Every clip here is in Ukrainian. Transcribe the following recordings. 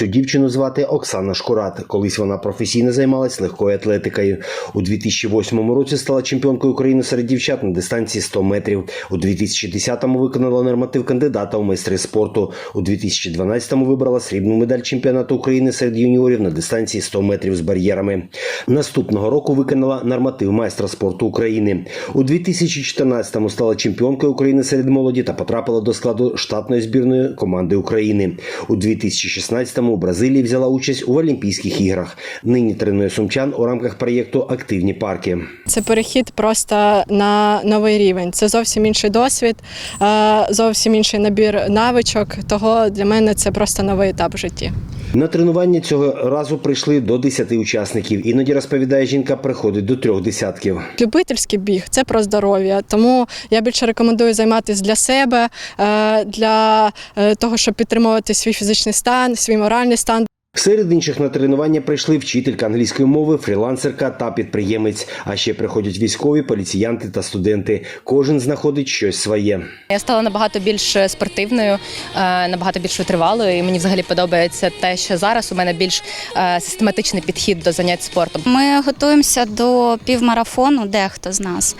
Цю дівчину звати Оксана Шкурат. Колись вона професійно займалась легкою атлетикою. У 2008 році стала чемпіонкою України серед дівчат на дистанції 100 метрів. У 2010-му виконала норматив кандидата у майстри спорту. У 2012-му вибрала срібну медаль чемпіонату України серед юніорів на дистанції 100 метрів з бар'єрами. Наступного року виконала норматив майстра спорту України. У 2014-му стала чемпіонкою України серед молоді та потрапила до складу штатної збірної команди України. У 2016-му у Бразилії взяла участь у Олімпійських іграх. Нині тренує сумчан у рамках проєкту Активні парки. Це перехід просто на новий рівень. Це зовсім інший досвід, е, зовсім інший набір навичок. Того для мене це просто новий етап в житті. На тренування цього разу прийшли до 10 учасників. Іноді розповідає жінка, приходить до трьох десятків. Любительський біг це про здоров'я. Тому я більше рекомендую займатися для себе, е, для е, того, щоб підтримувати свій фізичний стан, свій моральний стан. Серед інших на тренування прийшли вчителька англійської мови, фрілансерка та підприємець. А ще приходять військові, поліціянти та студенти. Кожен знаходить щось своє. Я стала набагато більш спортивною, е, набагато більш витривалою, і мені взагалі подобається те, що зараз у мене більш е, систематичний підхід до занять спортом. Ми готуємося до півмарафону, дехто з нас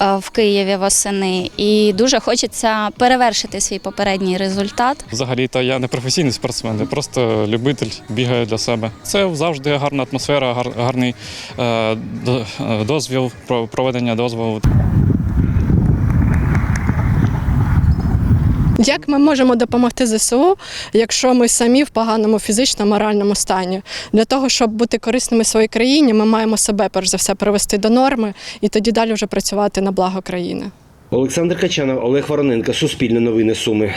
е, в Києві восени, і дуже хочеться перевершити свій попередній результат. Взагалі-то я не професійний спортсмен, я просто любитель, бігаю для себе. Це завжди гарна атмосфера, гар- гарний е, е, дозвіл, проведення дозволу. Як ми можемо допомогти ЗСУ, якщо ми самі в поганому фізично моральному стані? Для того, щоб бути корисними своїй країні, ми маємо себе перш за все привести до норми і тоді далі вже працювати на благо країни. Олександр Качанов, Олег Вороненко, Суспільне новини Суми.